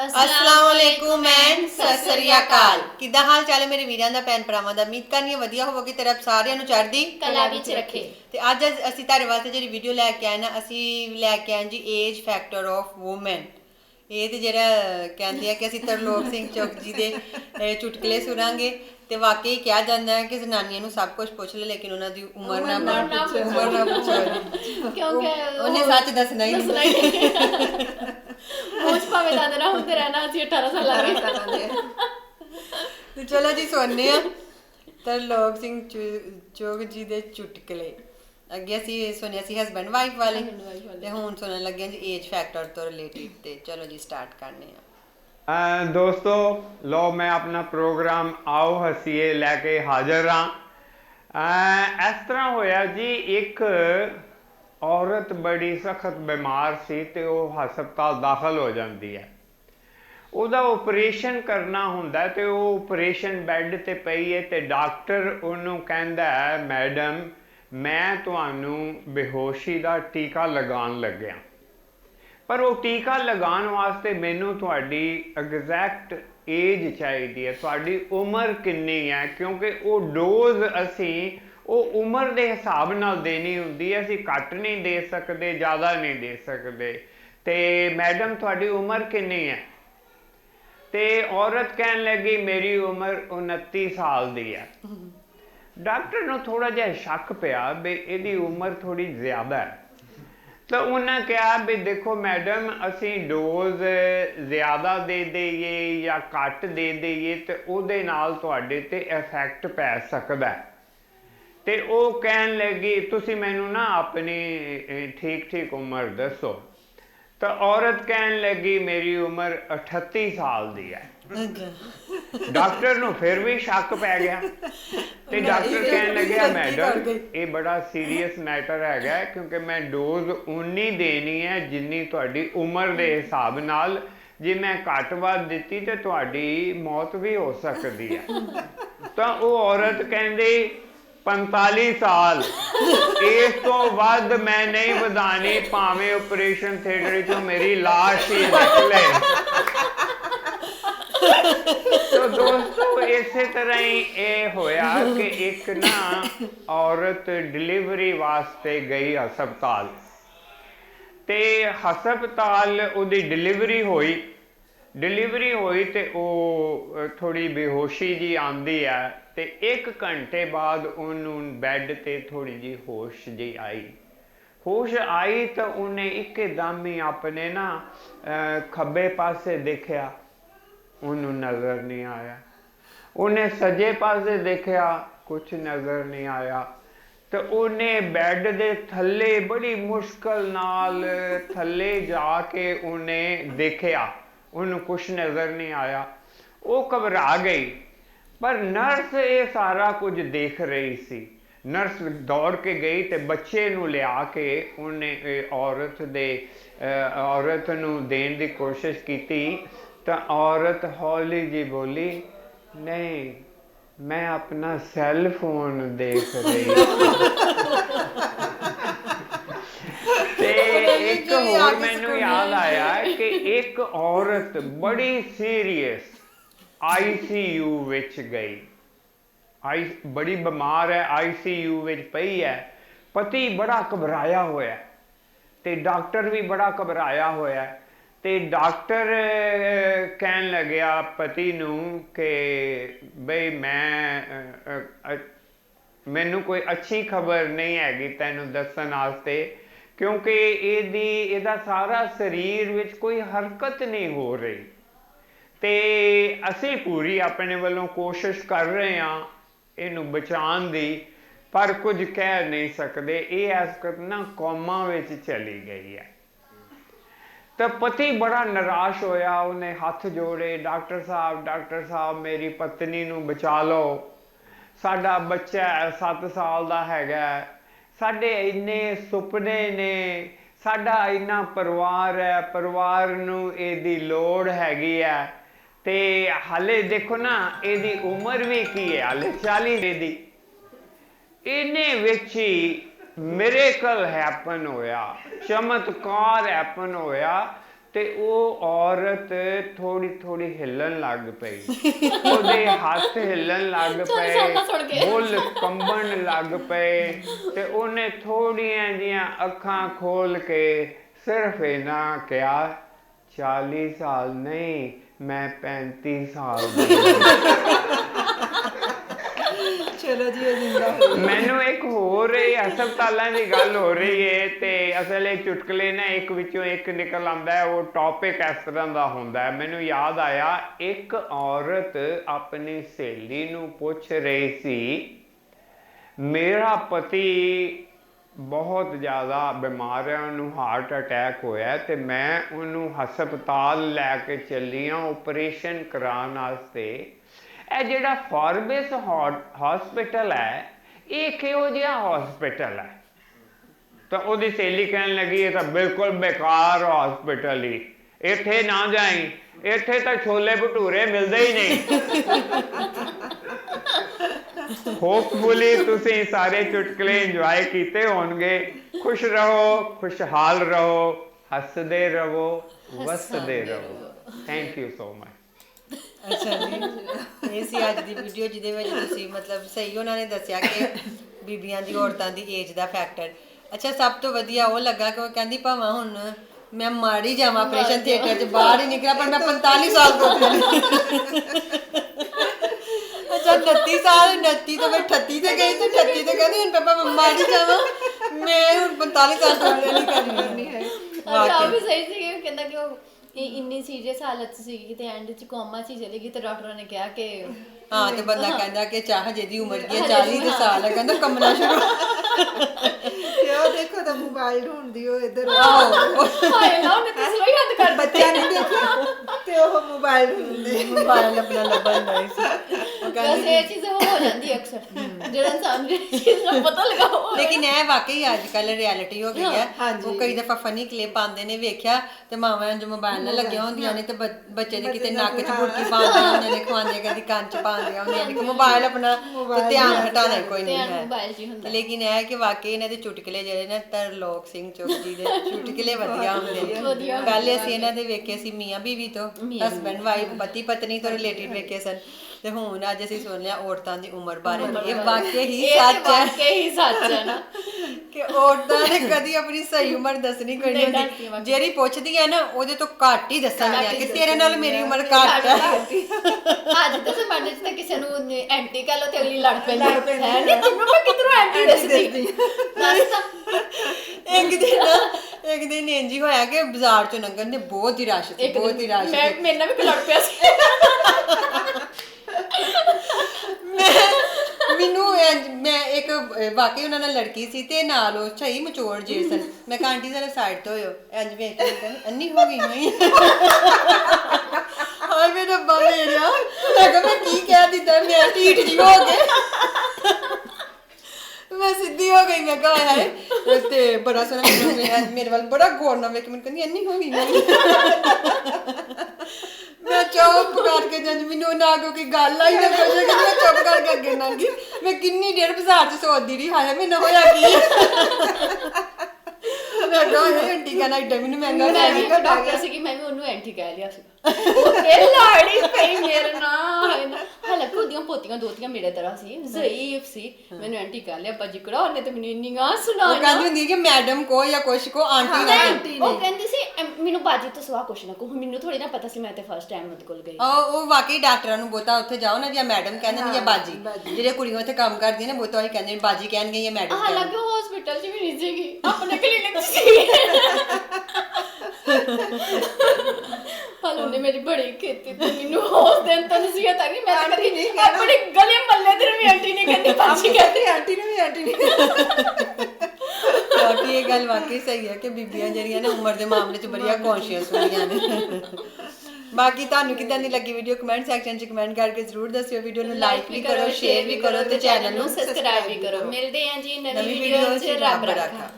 ਅਸਲਾਮ ਵਾਲੇਕੁਮ and Sat Sri ਅਕਾਲ ਕਿੱਦਾਂ ਹਾਲ ਚਾਲ ਹੈ ਮੇਰੇ ਵੀਰਾਂ ਦਾ ਭੈਣ ਭਰਾਵਾਂ ਦਾ? ਉਮੀਦ ਕਰਨੀ ਹੈ ਵਧੀਆ ਹੋਵੋਗੇ ਤੇ ਰੱਬ ਸਾਰਿਆਂ ਨੂੰ ਚੜ੍ਹਦੀ ਕਲਾ ਵਿੱਚ ਰੱਖੇ। ਤੇ ਅੱਜ ਅਸ- ਅਸੀਂ ਤੁਹਾਡੇ ਵਾਸਤੇ ਜਿਹੜੀ ਵੀਡੀਓ ਲੈ ਕੇ ਆਏ ਨਾ ਅਸੀਂ ਲੈ ਕੇ ਆਏ ਜੀ ਏਜ ਫੈਕਟਰ ਆਫ ਔਮਨ ਇਹ ਤੇ ਜਿਹੜਾ ਕਹਿੰਦੇ ਆ ਕਿ ਅਸੀਂ ਤਰਲੋਕ ਸਿੰਘ ਚੌਕ ਜੀ ਦੇ ਚੁਟਕਲੇ ਸੁਣਾਂਗੇ ਤੇ ਵਾਕਈ ਕਿਹਾ ਜਾਂਦਾ ਹੈ ਕਿ ਜ਼ਨਾਨੀਆਂ ਨੂੰ ਸਭ ਕੁਝ ਪੁੱਛ ਲੈ ਲੇਕਿਨ ਉਹਨਾਂ ਦੀ ਉਮਰ ਨਾ ਪੁੱਛੋ ਉਮਰ ਨਾ ਪੁੱਛੋ। ਕਿਉਂਕਿ ਉਹਨੇ ਉਹ- ਸੱਚ ਦੱਸਣਾ ਹੀ ਨਹੀਂ। ਉਸ ਭਾਵੇਂ ਦਾ ਨਾ ਹੁੰਦੇ ਰਹਿਣਾ ਅਸੀਂ 18 ਸਾਲਾਂ ਦੇ ਤੇ ਚਲੋ ਜੀ ਸੁਣਨੇ ਆ ਤਰਲੋਕ ਸਿੰਘ ਚੋਗ ਜੀ ਦੇ ਚੁਟਕਲੇ। ਅੱਗੇ ਅਸੀਂ ਸੁਣਿਆ ਸੀ ਹਸਬੰਡ ਵਾਈਫ ਵਾਲੇ Husband wife ਵਾਲੇ। ਤੇ ਹੁਣ ਸੁਣਨ ਲੱਗੇ ਹਾਂ ਜੀ ਏਜ ਫੈਕਟਰ ਤੋਂ ਰਿਲੇਟਡ ਤੇ। ਚਲੋ ਜੀ ਸਟਾਰਟ ਕਰਨੇ ਆ ਅਹ ਦੋਸਤੋ ਲੋ ਮੈਂ ਆਪਣਾ ਪ੍ਰੋਗਰਾਮ ਆਓ ਹਸੀਏ ਲੈ ਕੇ ਹਾਜ਼ਰ ਹਾਂ। ਅਹ ਇਸ ਤਰ੍ਹਾਂ ਹੋਇਆ ਜੀ ਇੱਕ ਔਰਤ ਬੜੀ ਸਖਤ ਬਿਮਾਰ ਸੀ ਤੇ ਉਹ ਹਸਪਤਾਲ ਦਾਖਲ ਹੋ ਜਾਂਦੀ ਹੈ। ਉਹਦਾ ਆਪਰੇਸ਼ਨ ਕਰਨਾ ਹੁੰਦਾ ਹੈ ਤੇ ਉਹ ਆਪਰੇਸ਼ਨ ਬੈੱਡ ਤੇ ਪਈ ਹੈ ਤੇ ਡਾਕਟਰ ਉਹਨੂੰ ਕਹਿੰਦਾ ਹੈ ਮੈਡਮ ਮੈਂ ਤੁਹਾਨੂੰ ਬੇਹੋਸ਼ੀ ਦਾ ਟੀਕਾ ਲਗਾਉਣ ਲੱਗਿਆ। ਪਰ ਉਹ ਟੀਕਾ ਲਗਾਉਣ ਵਾਸਤੇ ਮੈਨੂੰ ਤੁਹਾਡੀ ਐਗਜ਼ੈਕਟ ਏਜ ਚਾਹੀਦੀ ਹੈ। ਤੁਹਾਡੀ ਉਮਰ ਕਿੰਨੀ ਹੈ? ਕਿਉਂਕਿ ਉਹ ਡੋਜ਼ ਅਸੀਂ, ਉਹ ਉਮਰ ਦੇ ਹਿਸਾਬ ਨਾਲ ਦੇਣੀ ਹੁੰਦੀ ਹੈ। ਅਸੀਂ ਘੱਟ ਨਹੀਂ ਦੇ ਸਕਦੇ, ਜ਼ਿਆਦਾ ਨਹੀਂ ਦੇ ਸਕਦੇ। ਤੇ ਮੈਡਮ, ਤੁਹਾਡੀ ਉਮਰ ਕਿੰਨੀ ਹੈ? ਤੇ ਔਰਤ ਕਹਿਣ ਲੱਗੀ, ਮੇਰੀ ਉਮਰ 29 ਸਾਲ ਦੀ ਹੈ। ਡਾਕਟਰ ਨੂੰ ਥੋੜਾ ਜਿਹਾ ਸ਼ੱਕ ਪਿਆ ਵੀ ਇਹਦੀ ਉਮਰ ਥੋੜੀ ਜ਼ਿਆਦਾ ਹੈ। ਤਾਂ ਉਹਨਾਂ ਕਿਹਾ ਵੀ ਦੇਖੋ ਮੈਡਮ, ਅਸੀਂ ਡੋਜ਼ ਜ਼ਿਆਦਾ ਦੇ ਦੇਈਏ ਜਾਂ ਘੱਟ ਦੇ ਦੇਈਏ ਤੇ ਉਹਦੇ ਨਾਲ ਤੁਹਾਡੇ ਤੇ ਇਫੈਕਟ ਪੈ ਸਕਦਾ ਹੈ। ਤੇ ਉਹ ਕਹਿਣ ਲੱਗੀ, ਤੁਸੀਂ ਮੈਨੂੰ ਨਾ ਆਪਣੀ ਠੀਕ ਠੀਕ ਉਮਰ ਦੱਸੋ। ਤਾਂ ਔਰਤ ਕਹਿਣ ਲੱਗੀ, ਮੇਰੀ ਉਮਰ 38 ਸਾਲ ਦੀ ਹੈ। ਡਾਕਟਰ ਨੂੰ ਫਿਰ ਵੀ ਸ਼ੱਕ ਪੈ ਗਿਆ। ਤੇ ਡਾਕਟਰ ਕਹਿਣ ਲੱਗਿਆ ਮੈਡਮ ਇਹ ਬੜਾ ਸੀਰੀਅਸ ਮੈਟਰ ਹੈਗਾ ਕਿਉਂਕਿ ਮੈਂ ਡੋਜ਼ ਉਨੀ ਦੇਣੀ ਹੈ ਜਿੰਨੀ ਤੁਹਾਡੀ ਉਮਰ ਦੇ ਹਿਸਾਬ ਨਾਲ। ਜੇ ਮੈਂ ਘੱਟ ਵੱਧ ਦਿੱਤੀ ਤੇ ਤੁਹਾਡੀ ਮੌਤ ਵੀ ਹੋ ਸਕਦੀ ਹੈ। ਤਾਂ ਉਹ ਔਰਤ ਕਹਿੰਦੀ 45 ਸਾਲ। ਇਸ ਤੋਂ ਵੱਧ ਮੈਂ ਨਹੀਂ ਵਧਾਣੀ ਭਾਵੇਂ ਆਪਰੇਸ਼ਨ ਥੀਏਟਰ 'ਚੋਂ ਮੇਰੀ ਲਾਸ਼ ਹੀ ਨਿਕਲੇ। ਤੋ ਦੋਸਤੋ ਇਸੇ ਤਰ੍ਹਾਂ ਹੀ ਇਹ ਹੋਇਆ ਕਿ ਇੱਕ ਨਾ ਔਰਤ ਡਿਲੀਵਰੀ ਵਾਸਤੇ ਗਈ ਹਸਪਤਾਲ ਤੇ ਹਸਪਤਾਲ ਉਹਦੀ ਡਿਲੀਵਰੀ ਹੋਈ ਡਿਲੀਵਰੀ ਹੋਈ ਤੇ ਉਹ ਥੋੜੀ ਬੇਹੋਸ਼ੀ ਜੀ ਆਂਦੀ ਹੈ ਤੇ 1 ਘੰਟੇ ਬਾਅਦ ਉਹਨੂੰ ਬੈੱਡ ਤੇ ਥੋੜੀ ਜੀ ਹੋਸ਼ ਜੀ ਆਈ ਹੋਸ਼ ਆਈ ਤਾਂ ਉਹਨੇ ਇੱਕਦਮ ਹੀ ਆਪਣੇ ਨਾ ਖੱਬੇ ਪਾਸੇ ਦੇਖਿਆ ਉਹਨੂੰ ਨਜ਼ਰ ਨਹੀਂ ਆਇਆ। ਉਹਨੇ ਸੱਜੇ ਪਾਸੇ ਦੇਖਿਆ ਕੁਝ ਨਜ਼ਰ ਨਹੀਂ ਆਇਆ। ਤੇ ਉਹਨੇ ਬੈੱਡ ਦੇ ਥੱਲੇ ਬੜੀ ਮੁਸ਼ਕਲ ਨਾਲ ਥੱਲੇ ਜਾ ਕੇ ਉਹਨੇ ਦੇਖਿਆ। ਉਹਨੂੰ ਕੁਝ ਨਜ਼ਰ ਨਹੀਂ ਆਇਆ। ਉਹ ਘਬਰਾ ਗਈ। ਪਰ ਨਰਸ ਇਹ ਸਾਰਾ ਕੁਝ ਦੇਖ ਰਹੀ ਸੀ। ਨਰਸ ਦੌੜ ਕੇ ਗਈ ਤੇ ਬੱਚੇ ਨੂੰ ਲਿਆ ਕੇ ਉਹਨੇ ਇਹ ਔਰਤ ਦੇ ਅਹ, ਔਰਤ ਨੂੰ ਦੇਣ ਦੀ ਕੋਸ਼ਿਸ਼ ਕੀਤੀ। ਤਾਂ ਔਰਤ ਹੌਲੀ ਜੀ ਬੋਲੀ ਨਹੀਂ ਮੈਂ ਆਪਣਾ ਸੈੱਲ ਫੋਨ ਦੇਖ ਰਹੀ ਤੇ ਇੱਕ ਹੋਰ ਮੈਨੂੰ ਯਾਦ ਆਇਆ ਕਿ ਇੱਕ ਔਰਤ ਬੜੀ ਸੀਰੀਅਸ ਆਈਸੀਯੂ ਵਿੱਚ ਗਈ। ਆਈ ਬੜੀ ਬਿਮਾਰ ਹੈ ਆਈਸੀਯੂ ਵਿੱਚ ਪਈ ਹੈ। ਪਤੀ ਬੜਾ ਘਬਰਾਇਆ ਹੋਇਆ ਤੇ ਡਾਕਟਰ ਵੀ ਬੜਾ ਘਬਰਾਇਆ ਹੋਇਆ ਹੈ। ਤੇ ਡਾਕਟਰ ਕਹਿਣ ਲੱਗਿਆ ਪਤੀ ਨੂੰ ਕਿ ਬਈ ਮੈਂ ਮੈਨੂੰ ਕੋਈ ਅੱਛੀ ਖਬਰ ਨਹੀਂ ਹੈਗੀ ਤੈਨੂੰ ਦੱਸਣ ਵਾਸਤੇ, ਕਿਉਂਕਿ ਇਹਦੀ, ਇਹਦਾ ਸਾਰਾ ਸਰੀਰ ਵਿੱਚ ਕੋਈ ਹਰਕਤ ਨਹੀਂ ਹੋ ਰਹੀ। ਤੇ ਅਸੀਂ ਪੂਰੀ ਆਪਣੇ ਵੱਲੋਂ ਕੋਸ਼ਿਸ਼ ਕਰ ਰਹੇ ਹਾਂ ਇਹਨੂੰ ਬਚਾਉਣ ਦੀ, ਪਰ ਕੁਝ ਕਹਿ ਨਹੀਂ ਸਕਦੇ। ਇਹ ਇਸ ਵਕਤ ਨਾ ਕੋਮਾ ਵਿੱਚ ਚਲੀ ਗਈ ਹੈ। ਤਾਂ ਪਤੀ ਬੜਾ ਨਿਰਾਸ਼ ਹੋਇਆ, ਉਹਨੇ ਹੱਥ ਜੋੜੇ, ਡਾਕਟਰ ਸਾਹਿਬ ਡਾਕਟਰ ਸਾਹਿਬ, ਮੇਰੀ ਪਤਨੀ ਨੂੰ ਬਚਾ ਲਓ। ਸਾਡਾ ਬੱਚਾ 7 ਸਾਲ ਦਾ ਹੈਗਾ ਸਾਡੇ ਇੰਨੇ ਸੁਪਨੇ ਨੇ, ਸਾਡਾ ਇੰਨਾ ਪਰਿਵਾਰ ਹੈ, ਪਰਿਵਾਰ ਨੂੰ ਇਹਦੀ ਲੋੜ ਹੈਗੀ ਹੈ। ਤੇ ਹਾਲੇ ਦੇਖੋ ਨਾ, ਇਹਦੀ ਉਮਰ ਵੀ ਕੀ ਹੈ? ਹਾਲੇ 40 ਦੀ। ਇਹਨੇ ਵਿੱਚ ਹੀ ਮਿਰੇਕਲ ਹੈਪਨ ਹੋਇਆ ਚਮਤਕਾਰ ਹੈਪਨ ਹੋਇਆ ਤੇ ਉਹ ਔਰਤ ਥੋੜੀ ਥੋੜੀ ਹਿੱਲਣ ਲੱਗ ਪਈ ਉਹਦੇ ਹੱਥ ਹਿੱਲਣ ਲੱਗ ਪਏ। ਬੁੱਲ ਕੰਬਣ ਲੱਗ ਪਏ ਤੇ ਉਹਨੇ ਥੋੜੀਆਂ ਜੀਆਂ ਅੱਖਾਂ ਖੋਲ ਕੇ ਸਿਰਫ ਇਹਨਾਂ ਕਿਹਾ 40 ਸਾਲ ਨਹੀਂ ਮੈਂ 35 ਸਾਲ ਦੀ। ਚਲੋ ਜੀ ਉਹ ਜ਼ਿੰਦਾ ਹੋ ਮੈਨੂੰ ਇੱਕ ਹੋਰ ਇਹ ਹਸਪਤਾਲਾਂ ਦੀ ਗੱਲ ਹੋ ਰਹੀ ਹੈ ਤੇ ਅਸਲ ਇਹ ਚੁਟਕਲੇ ਨਾ ਇੱਕ ਵਿੱਚੋਂ ਇੱਕ ਨਿਕਲ ਆਉਂਦਾ ਹੈ, ਉਹ ਟੌਪਿਕ ਇਸ ਤਰ੍ਹਾਂ ਦਾ ਹੁੰਦਾ ਹੈ। ਮੈਨੂੰ ਯਾਦ ਆਇਆ, ਇੱਕ ਔਰਤ ਆਪਣੀ ਸਹੇਲੀ ਨੂੰ ਪੁੱਛ ਰਹੀ ਸੀ, ਮੇਰਾ ਪਤੀ ਬਹੁਤ ਜ਼ਿਆਦਾ ਬਿਮਾਰ ਹੈ, ਉਹਨੂੰ ਹਾਰਟ ਅਟੈਕ ਹੋਇਆ ਤੇ ਮੈਂ ਉਹਨੂੰ ਹਸਪਤਾਲ ਲੈ ਕੇ ਚੱਲੀ ਹਾਂ ਆਪਰੇਸ਼ਨ ਕਰਾਉਣ ਵਾਸਤੇ। ਇਹ ਜਿਹੜਾ ਫਾਰਬਿਸ ਹਸਪੀਟਲ ਹੈ ਇਹ ਕਿਹੋ ਜਿਹਾ ਹਸਪੀਟਲ ਹੈ? ਤਾਂ ਉਹਦੀ ਸਹੇਲੀ ਕਹਿਣ ਲੱਗੀ ਇਹ ਤਾਂ ਬਿਲਕੁਲ ਬੇਕਾਰ ਹਸਪੀਟਲ ਹੀ ਇੱਥੇ ਨਾ ਜਾਈਂ ਇੱਥੇ ਤਾਂ ਛੋਲੇ ਭਟੂਰੇ ਮਿਲਦੇ ਹੀ ਨਹੀਂ। ਹੋਪਫੁਲੀ ਤੁਸੀਂ ਸਾਰੇ ਚੁਟਕਲੇ ਇੰਜੋਏ ਕੀਤੇ ਹੋਣਗੇ। ਖੁਸ਼ ਰਹੋ ਖੁਸ਼ਹਾਲ ਰਹੋ ਹੱਸਦੇ ਰਹੋ ਵਸਦੇ ਰਹੋ। ਥੈਂਕ ਯੂ ਸੋ ਮਚ ਅੱਛਾ ਜੀ। ਇਹ ਸੀ ਅੱਜ ਦੀ ਵੀਡੀਓ ਜਿਹਦੇ ਵਿੱਚ ਤੁਸੀਂ ਮਤਲਬ ਸਹੀ ਉਹਨਾਂ ਨੇ ਦੱਸਿਆ ਕਿ ਬੀਬੀਆਂ ਦੀ ਔਰਤਾਂ ਦੀ ਏਜ ਦਾ ਫੈਕਟਰ ਅੱਛਾ ਸਭ ਤੋਂ ਵਧੀਆ ਉਹ ਲੱਗਾ ਕਿ ਉਹ ਕਹਿੰਦੀ ਭਾਵਾਂ ਹੁਣ ਮੈਂ ਮਾੜੀ ਜਾਵਾਂ ਆਪਰੇਸ਼ਨ ਥੀਏਟਰ 'ਚ ਬਾਹਰ ਹੀ ਨਿਕਲਿਆ ਪਰ ਮੈਂ 45 ਸਾਲ ਤੋਂ ਅੱਛਾ 29 ਸਾਲ 29 ਤੋਂ ਮੈਂ 38 ਤੇ ਗਈ ਤੇ 38 ਤੇ ਕਹਿੰਦੀ ਹੁਣ ਪਾਪਾ ਮੈਂ ਮਾੜੀ ਜਾਵਾਂ ਮੈਂ ਹੁਣ 45 ਸਾਲ ਤੋਂ ਨਹੀਂ ਕਰਨੀ। ਹੈ ਉਹ ਵੀ ਸਹੀ ਸੀ ਕਿ ਕਹਿੰਦਾ ਕਿ ਉਹ ਇਹ ਇੰਨੀ ਸੀਰੀਅਸ ਹਾਲਤ 'ਚ ਸੀਗੀ ਤੇ ਐਂਡ 'ਚ ਕੋਮਾ 'ਚ ਹੀ ਚਲੀ ਗਈ ਤੇ ਡਾਕਟਰਾਂ ਨੇ ਕਿਹਾ ਕਿ ਹਾਂ ਤੇ ਬੰਦਾ ਕਹਿੰਦਾ ਕਿ ਚਾਹ ਜਿਹਦੀ ਉਮਰ ਕੀ ਹੈ 40 ਦੇ ਸਾਲ ਹੈ ਕਹਿੰਦਾ ਕੰਮਣਾ ਸ਼ੁਰੂ। ਤੇ ਉਹ ਦੇਖੋ ਤਾਂ ਮੋਬਾਈਲ ਢੂੰਡਦੀ ਉਹ ਇੱਧਰ। ਆਹੋ। ਹਾਏ ਨਾ ਉਹਨੇ ਤੇ ਹੱਥ ਕਰ ਦਿੱਤੇ ਬੱਚਾ ਨਹੀਂ ਦੇਖਿਆ। ਉਹ ਮੋਬਾਈਲ ਢੂੰਡਦੇ ਮੋਬਾਈਲ ਆਪਣਾ ਲੱਭਣ ਦਾ ਸੀ। ਉਹ ਵੈਸੇ ਕਹਿੰਦੀ ਇਹ ਚੀਜ਼ ਹੋ ਜਾਂਦੀ ਹੈ ਅਕਸਰ। ਜਿਹੜਾ ਇਨਸਾਨ ਨੂੰ ਇਹ ਚੀਜ਼ ਦਾ ਪਤਾ ਲਗਾ ਹੋ ਲੇਕਿਨ ਇਹ ਵਾਕਈ ਅੱਜ ਕੱਲ ਰਿਐਲਿਟੀ ਹੋ ਗਈ ਹੈ। ਹਾਂਜੀ। ਉਹ ਕਈ ਦਫਾ ਫਨੀ ਕਲਿੱਪ ਆਉਂਦੇ ਨੇ ਵੇਖਿਆ ਤੇ ਮਾਵਾਂ ਜੋ ਮੋਬਾਈਲ ਨਾਲ ਲੱਗੀਆਂ ਹੁੰਦੀਆਂ ਨੇ ਤੇ ਬੱਚ- ਬੱਚੇ ਦੇ ਕਿਤੇ ਨੱਕ 'ਚ ਬੁਰਕੀ ਪਾਉਂਦੀਆਂ ਹੁੰਦੀਆਂ ਨੇ ਖਵਾਉਂਦੀਆਂ ਕਦੀ ਕੰਨ 'ਚ ਪਾਉਂਦੀਆਂ ਹੁੰਦੀਆਂ ਨੇ। ਕਿ ਮੋਬਾਈਲ ਆਪਣਾ ਤੇ ਧਿਆਨ ਹਟਾਣਾ ਕੋਈ ਨਹੀਂ ਧਿਆਨ ਹੈ। ਮੋਬਾਈਲ 'ਚ ਹੀ ਹੁੰਦਾ। ਲੇਕਿਨ ਇਹ ਹੈ ਕਿ ਵਾਕਈ ਇਹਨਾਂ ਦੇ ਚੁਟਕਲੇ ਜਿਹੜੇ ਨੇ ਤਰਲੋਕ ਸਿੰਘ ਚੁੱਕ ਜੀ ਦੇ ਚੁਟਕਲੇ ਵਧੀਆ ਹੁੰਦੇ ਨੇ। ਵਧੀਆ ਪਹਿਲੇ ਅਸੀਂ ਇਹਨਾਂ ਦੇ ਵੇਖੇ ਸੀ ਮੀਆਂ ਬੀਵੀ ਤੋਂ। ਹਸਬੰਡ ਵਾਈਫ ਪਤੀ ਪਤਨੀ ਤੋਂ ਰਿਲੇਟਡ ਵੇਖੇ ਸਨ। ਤੇ ਹੁਣ ਅੱਜ ਅਸੀਂ ਸੁਣ ਲਿਆ ਔਰਤਾਂ ਦੀ ਉਮਰ ਬਾਰੇ। ਇਹ ਵਾਕਈ ਹੀ ਸੱਚ ਹੈ। ਵਾਕਈ ਹੀ ਸੱਚ ਹੈ ਨਾ। ਕਿ ਔਰਤਾਂ ਨੇ ਕਦੀ ਆਪਣੀ ਸਹੀ ਉਮਰ ਦੱਸਣੀ ਕੋਈ ਨਹੀਂ ਹੁੰਦੀ। ਜਿਹੜੀ ਪੁੱਛਦੀ ਹੈ ਨਾ ਉਹਦੇ ਤੋਂ ਘੱਟ ਹੀ ਘੱਟ ਹੀ ਕਿ ਤੇਰੇ ਨਾਲ ਮੇਰੀ ਉਮਰ ਘੱਟ ਹੈ। ਅੱਜ ਦੇ ਜ਼ਮਾਨੇ 'ਚ ਤਾਂ ਕਿਸੇ ਨੂੰ ਐਂਟੀ ਕਹ ਲੋ ਤੇ ਅਗਲੀ ਲੜ ਪੈਂਦੀ। ਹੈ ਨਹੀਂ ਤੈਨੂੰ ਮੈਂ ਕਿਧਰੋਂ ਐਂਟੀ ਦੱਸਦੀ? ਦੱਸ ਤਾਂ। ਇੱਕ ਦਿਨ ਇੱਕ ਦਿਨ ਇੰਜ ਹੀ ਹੋਇਆ ਕਿ ਬਾਜ਼ਾਰ ਚੋਂ ਲੰਘਣ ਦੇ ਬਹੁਤ ਹੀ ਰਸ਼ ਸੀ ਬਹੁਤ ਹੀ ਰਸ਼ ਮੈਂ ਸੀ। ਮੇਰੇ ਨਾਲ ਵੀ ਲੜ ਪਿਆ ਸੀ। ਮੈਂ ਮੈਨੂੰ ਇੰਝ- ਮੈਂ ਇੱਕ ਅਹ, ਵਾਕਈ ਉਹਨਾਂ ਨਾਲ ਲੜਕੀ ਸੀ ਤੇ ਨਾਲ ਉਹ ਸਹੀ ਮਚੋੜ ਜੇ ਸਨ। ਮੈਂ ਕਿਹਾ ਆਂਟੀ ਜ਼ਰਾ ਸਾਈਡ ਤੋਂ ਹੋਇਓ। ਇੰਜ ਵੇਖ ਕੇ ਕਹਿੰਦੀ ਅੰਨੀ ਹੋ ਗਈ ਮੈਂ ਹਾਏ ਮੇਰੇ ਰੱਬਾ ਮੇਰਿਆ ਮੈਂ ਕਿਹਾ ਮੈਂ ਕੀ ਕਹਿ ਦਿੱਤਾ? ਮੈਂ ਢੀਠ ਜੀ ਹੋ ਗਈ ਮੈਂ ਸਿੱਧੀ ਹੋ ਗਈ ਮੈਂ ਕਿਹਾ ਹਾਏ ਤੇ ਬੜਾ ਸੋਹਣਾ ਮੈਨੂੰ ਮੇਰੇ- ਵੱਲ ਬੜਾ ਗੌਰ ਨਾਲ ਵੇਖ ਮੈਨੂੰ ਕਹਿੰਦੀ ਅੰਨੀ ਹੋ ਗਈ ਮੈਂ ਚੁੱਪ ਕਰਕੇ ਜਦ ਮੈਨੂੰ ਨਾ ਕੋਈ ਗੱਲ ਆਈ ਨਾ ਕੁਝ ਕਿ ਮੈਂ ਚੁੱਪ ਕਰਕੇ ਅੱਗੇ ਲੰਘ ਗਈ ਮੈਂ ਕਿੰਨੀ ਦੇਰ ਬਾਜ਼ਾਰ 'ਚ ਸੋਚਦੀ ਰਹੀ ਹਾਏ ਮੈਨੂੰ ਹੋਇਆ ਕੀ ਮੈਂ ਕਿਹਾ ਇਹ ਆਂਟੀ ਕਹਿੰਦਾ ਏਡਾ ਮੈਨੂੰ ਮਹਿੰਗਾ ਮੈਂ ਲੈ ਵੀ ਗਿਆ ਡਾਕਟਰ ਸੀ ਕਿ ਮੈਂ ਵੀ ਉਹਨੂੰ ਐਂਟੀ ਕਹਿ ਲਿਆ ਸੀ ਇਹ ਲਾੜੀ ਪਈ ਮੇਰੇ ਨਾਲ ਹੈ ਨਾ ਹਾਲਾਂਕਿ ਉਹਦੀਆਂ ਪੋਤੀਆਂ ਦੋਤੀਆਂ ਮੇਰੇ ਤਰ੍ਹਾਂ ਸੀ ਜ਼ਈਫ ਸੀ। ਮੈਨੂੰ ਐਂਟੀ ਕਹਿ ਲਿਆ ਭਾਜੀ ਕਰਾ ਉਹਨੇ ਤੇ ਮੈਨੂੰ ਇੰਨੀਆਂ ਉਹ ਸੁਣਾਈਆਂ। ਕਹਿੰਦੀ ਹੁੰਦੀ ਹੈ ਕਿ ਮੈਡਮ ਕੋ ਜਾਂ ਕੁਛ ਕੋ ਆਂਟੀ ਨਾ। ਉਹ ਕਹਿੰਦੀ ਸੀ "ਐਮ, ਮੈਨੂੰ ਬਾਜੀ ਤੋਂ ਸਵਾ ਕੁਛ ਨਾ ਕਹੋ। ਮੈਨੂੰ ਥੋੜੀ ਨਾ ਪਤਾ ਸੀ ਮੈਂ ਤੇ ਫਸਟ ਟਾਈਮ ਉਹਦੇ ਕੋਲ ਗਈ। ਉਹ ਉਹ ਵਾਕਈ ਡਾਕਟਰਾਂ ਨੂੰ ਬੋਤਾ ਉੱਥੇ ਜਾਓ ਨਾ ਜਾਂ ਮੈਡਮ ਕਹਿੰਦੇ ਨੇ ਜਾਂ ਬਾਜੀ ਜਿਹੜੇ ਕੁੜੀਆਂ ਉੱਥੇ ਕੰਮ ਕਰਦੀਆਂ ਨੇ ਬੋਤਾ ਉਹੀ ਕਹਿੰਦੇ ਨੇ ਬਾਜੀ ਕਹਿਣਗੇ ਜਾਂ ਮੈਡਮ ਹਾਲਾਂਕਿ ਉਹ ਹਸਪੀਟਲ 'ਚ ਵੀ ਨਹੀਂ ਸੀਗੀ। ਆਪਣੇ ਕਲੀਨਿਕ 'ਚ ਸੀ ਪਰ ਉਹਨੇ ਮੇਰੀ ਬੜੀ ਕੀਤੀ ਤੇ ਮੈਨੂੰ ਉਸ ਦਿਨ ਤੋਂ ਨਸੀਹਤ ਆ ਗਈ। ਮੈਂ ਤਾਂ ਕਦੀ ਨਹੀਂ। ਆਪਣੀ ਗਲੇ ਮੱਲੇ ਤੇ ਵੀ ਆਂਟੀ ਨਹੀਂ ਕਹਿੰਦੀ ਬਾਜੀ ਕਹਿੰਦੀ ਆਂਟੀ ਨੂੰ ਵੀ ਆਂਟੀ ਨਹੀਂ ਬਾਕੀ ਇਹ ਗੱਲ ਵਾਕਈ ਸਹੀ ਹੈ ਕਿ ਬੀਬੀਆਂ ਜਿਹੜੀਆਂ ਨਾ ਉਮਰ ਦੇ ਮਾਮਲੇ 'ਚ ਬੜੀਆਂ ਕੌਨਸ਼ੀਅਸ ਹੁੰਦੀਆਂ ਨੇ। ਬਾਕੀ ਤੁਹਾਨੂੰ ਕਿਦਾਂ ਦੀ ਲੱਗੀ ਵੀਡੀਓ ਕਮੈਂਟ ਸੈਕਸ਼ਨ 'ਚ ਕਮੈਂਟ ਕਰਕੇ ਜ਼ਰੂਰ ਦੱਸਿਓ। ਵੀਡੀਓ ਨੂੰ ਲਾਈਕ ਵੀ ਕਰੋ ਸ਼ੇਅਰ ਵੀ ਕਰੋ ਤੇ ਚੈਨਲ ਨੂੰ ਸਬਸਕ੍ਰਾਈਬ ਵੀ ਕਰੋ। ਮਿਲਦੇ ਆਂ ਜੀ ਨਵੀਂ ਵੀਡੀਓ 'ਚ ਰੱਬ ਰੱਖਾ।